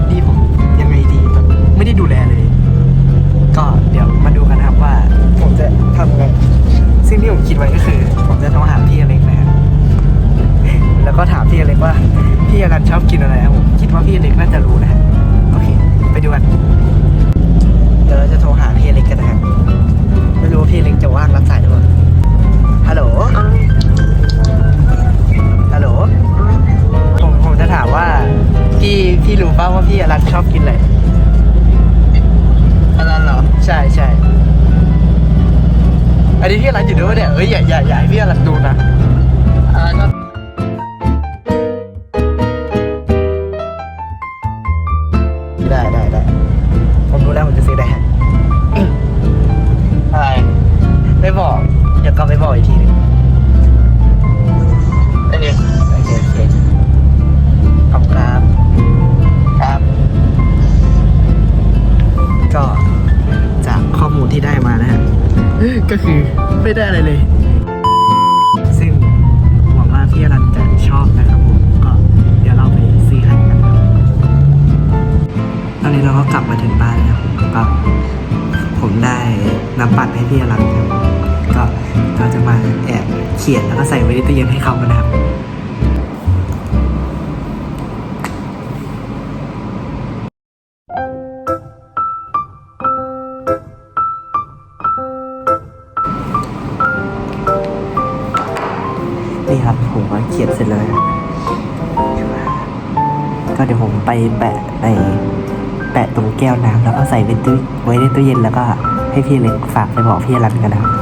วัดีผมยังไงดีแบบไม่ได้ดูแลเลย ก็เดี๋ยวมาดูกันนะครับว่า ผมจะทำไงซึ่งที่ผมคิดไว้ก็คือ ผมจะต้องหาพี่อเล็กนะครแล้วก็ถามพี่อเล็กว่าพี่อรันชอบกินอะไรผมคิดว่าพี่อเล็กน่าจะรู้นะโอเค ไปดูกันเดี๋ยวจะโทรหาพี่อเล็กกันนะครับไม่รู้ว่าพี่อเล็กจะว่างรับสายหรือเปล่าฮัลโหล ป่าวว่าพี่อรันชอบกินอะไรอันนั้นเหรอ ใช่ใช่อันนี้พี่อรันอยู่ด้วยเนี่ยเอ้ยอย่าอย่าอย่าให้พี่อรันดูนะอันนั้นก็ได้ได้ได้ผมรู้แล้วผมจะซื้อได้ฮะอะไรไม่บอก เดี๋ยวก็ไปบอกอีกทีหนึง ก็คือไม่ได้อะไรเลย ซึ่งหวังว่าพี่อรันจะชอบนะครับผมก็เดี๋ยวเราไปซื้อให้กันครับตอนนี้เราก็กลับมาถึงบ้านแล้วก็ผมได้นำปัตรให้พี่อรันครับก็เราจะมาแอบเขียนแล้วก็ใส่ไว้ในตู้เย็นให้เขานะครับ เสร็จเลย ก็เดี๋ยวผมไปแปะในแปะตรงแก้วน้ำแล้วก็ใส่ในตู้ไว้ในตู้เย็นแล้วก็ให้พี่เล็กฝากไปบอกพี่รันกันนะครับ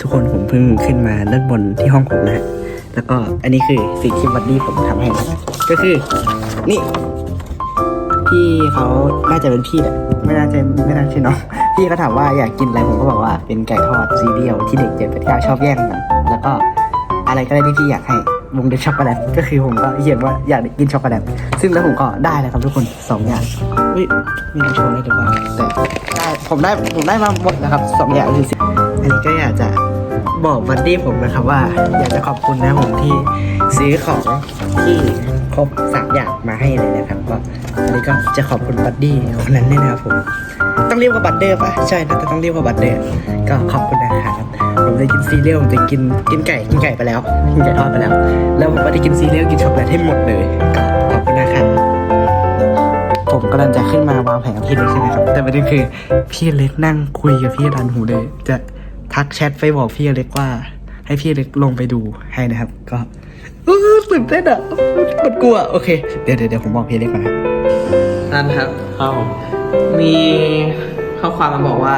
ทุกคนผมเพิ่งขึ้นมาด้านบนที่ห้องผมนะฮะแล้วก็อันนี้คือสิ่งที่บัดดี้ผมทำให้นะก็คือ นี่ พี่เขาน่าจะเป็นพี่แหละไม่น่าจะไม่น่าใช่น้องพี่เขาถามว่าอยากกินอะไรผมก็บอกว่าเป็นไก่ทอดซีเรียลที่เด็กเจ็ดแปดเก้าชอบแย่งกันแล้วก็อะไรก็ได้ที่พี่อยากให้วงเดช็อกโกแลตก็คือผมก็เขียนว่าอยากกินช็อกโกแลตซึ่งแล้วผมก็ได้เลยครับทุกคนสองอย่างเฮ้ยไมีน้ำโชว์ได้หรือเปล่าแต่ได้ผมได้ผมได้มาหมดนะครับสองอย่างคือสิอันนี้ก็อยากจะบอกบัดดี้ผมนะครับว่า อยากจะขอบคุณนะผมที่ซื้อของที่ ครบสามอย่างมาให้เลยนะครับก็อันนี้ก็จะขอบคุณบัดดี้คนนั้นด้วยนะครับผมต้องเรียกว่าบัตเดอร์ปะใช่นะแต่ต้องเรียกว่าบัตเดอร์ก็ขอบคุณนะครับผมได้กินซีเรียลผมได้กินกินไก่กินไก่ไปแล้วกินไก่ทอดไปแล้ว แล้วผมก็ได้กินซีเรียลกินช็อกโกแลตให้หมดเลยก็ขอบคุณนะครับผมกำลังจะขึ้นมาวางแผนกับพี่เล็กใช่ไหมครับแต่ประเด็นคือพี่เล็กนั่งคุยกับพี่รันหูเลย จะทักแชทไปบอกพี่เล็กว่า ให้พี่เล็กลงไปดูให้นะครับ ก็ ตื่นเต้นอะมันกลัว โอเคเดี๋ยวเดี๋ยวเดี๋ยวผมบอกพี่เล็กก่อนนะนั่นครับครับมีข้อความมาบอกว่า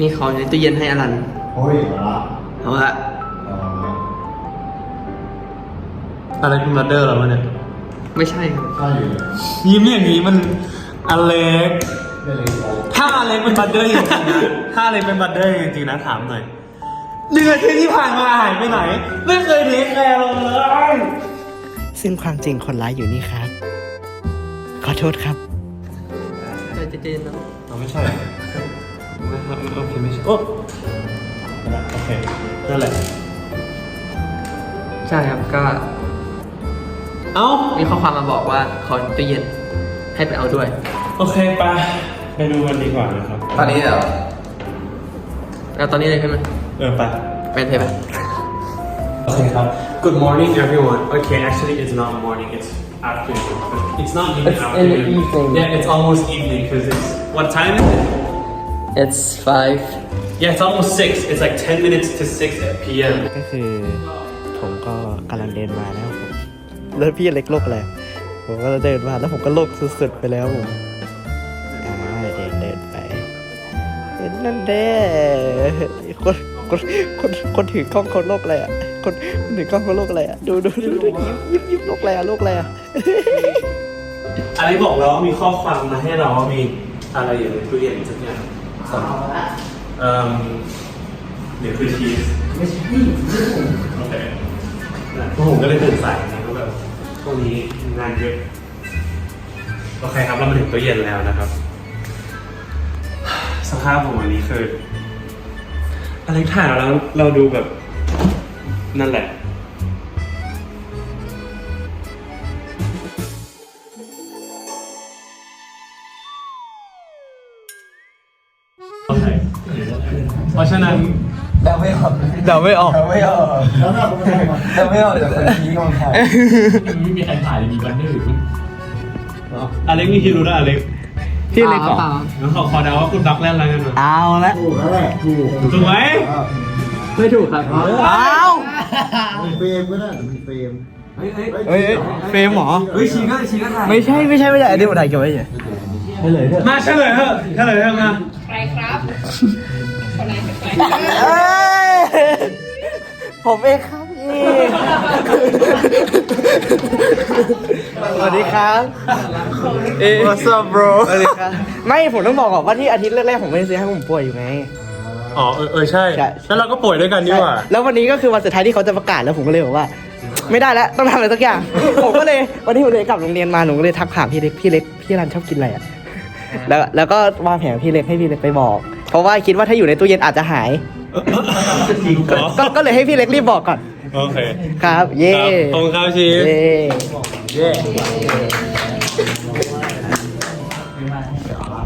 มีของอยู่ในตู้เย็นให้อลันโอ้ยมาเอาละอะไรเป็นบัตเดอร์เหรอวะเนี่ย ไม่ใช่ครับใช่ยิ้มอย่างนี้มันอเล็ก ถ้าอเล็กเป็นบัตเดอร์จริงๆนะถ้าอเล็กเป็นบัตเดอร์จริงๆนะถามหน่อย เดือนที่ผ่านมาหายไปไหน ไม่เคยเทคแคร์เราเลย ซึ่งความจริงคนร้ายอยู่นี่ครับ ขอโทษครับ ใจเย็นๆนะเราไม่ใช่ไม่ไม่โอเคไม่ใช่โอ้โอเคนั่นแหละ ใช่ครับก็เอ้า มีข้อความมาบอกว่าของอยู่ในตู้เย็นให้ไปเอาด้วย โอเคไปไปดูกันดีกว่านะครับ ตอนนี้เหรอเอาตอนนี้เลยใช่ไหม เออไป ไปเทปไป Okay, uh, good morning, everyone. Okay, actually, it's not morning; it's afternoon. But It's not even It's in the afternoon. evening. Yeah, it's almost evening because it's what time is it? It's five Yeah, it's almost six. It's like ten minutes to six p.m. ก็คือผมก็กำลังเดินมาแล้วผมแล้วพี่เล็กโลกอะไรผมก็เดินมาแล้วผมก็โลกสุดๆไปแล้วผมอ่าเดินเดินไปเห็นนั่นแด้คน คนคนคนถือกล้องเขาโลกอะไรอะคนคนถือกล้องเขาโลกอะไรอะดูดูดูดูยิ้มยิ้มยิ้มโลกอะไรอะโลกอะไรอะอะไรบอกแล้วว่ามีข้อความมาให้เราว่ามีอะไรอยู่ในตู้เย็นสักอย่างสองเอ่อเดี๋ยวคือชีสไม่ใช่โอเคพวกผมก็เลยตื่นสายนะก็แบบพวกนี้งานเยอะโอเคครับเรามาถึงตู้เย็นแล้วนะครับ สภาพผมวันนี้คือ อะไรถ่ายล้วเราดูแบบ นั่นแหละ เพราะฉะนั้นเดาไม่ออกเดาไม่ออกเดาไม่ออกเดาไม่ออกแต่คนนี้กองถ่ายไม่มีใครถ่ายมีบันเดอร์อยู่อเล็กนี่คิดรู้นะอเล็ก พี่เล็กเหรองั้นขอขอเดาว่าคุณดักแรนแล้วกันนะเอาละถูกแล้วแหละถูกถูกไหมไม่ถูกครับเอาเฟรมก็ได้มันเฟรมเฮ้ยเฮ้ยเฮ้ยเฮ้ยเฟรมเหรอเฮ้ยชีก็ชีก็ถ่ายไม่ใช่ไม่ใช่ไม่ใช่อันนี้ผมถ่ายเก็บไว้เฉยมาเฉลยเถอะเฉลยเถอะมาใครครับคนไหนเป็นใครเอ้ยผมเองครับพี่ สวัสดีครับเอ๊ะ What's up bro สวัสดีครับไม่ผมต้องบอกก่อนว่าที่อาทิตย์แรกๆผมไม่ได้ซื้อให้ผมป่วยอยู่ไง อ๋อเออเออใช่ ใช่ แล้วเราก็ป่วยด้วยกันนี่หว่า แล้ววันนี้ก็คือวันสุดท้ายที่เขาจะประกาศแล้วผมก็เลยบอกว่า ไม่ได้แล้วต้องทำอะไรสักอย่าง ผมก็เลยวันที่ผมเลยกลับโรงเรียนมาหนูก็เลยทักถามพี่เล็กพี่เล็กพี่รันชอบกินอะไรอะแล้วแล้วก็วางแผนกับพี่เล็กให้พี่เล็กไปบอก เพราะว่าคิดว่าถ้าอยู่ในตู้เย็นอาจจะหาย ก็ก็ก็เลยให้พี่เล็กรีบบอกก่อนโอเคครับ เย่ครับขอบคุณครับชีฟ เย่เย่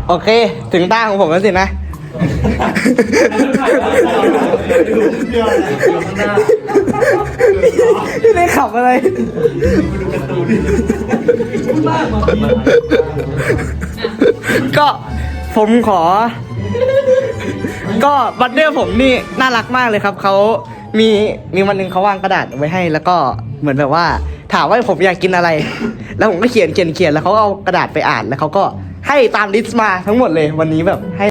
โอเค ถึงตาของผมแล้วสินะ พี่เล็กขับอะไร ก็ผมขอ ก็บัตเดอร์ผมนี่น่ารักมากเลยครับ เขามีมีวันหนึ่งเขาวางกระดาษไว้ให้ แล้วก็เหมือนแบบว่า ถามว่าผมอยากกินอะไร แล้วผมก็เขียนเขียนเขียนแล้วเขาเอากระดาษไปอ่านแล้วเขาก็ให้ตามลิสต์มาทั้งหมดเลย วันนี้แบบให้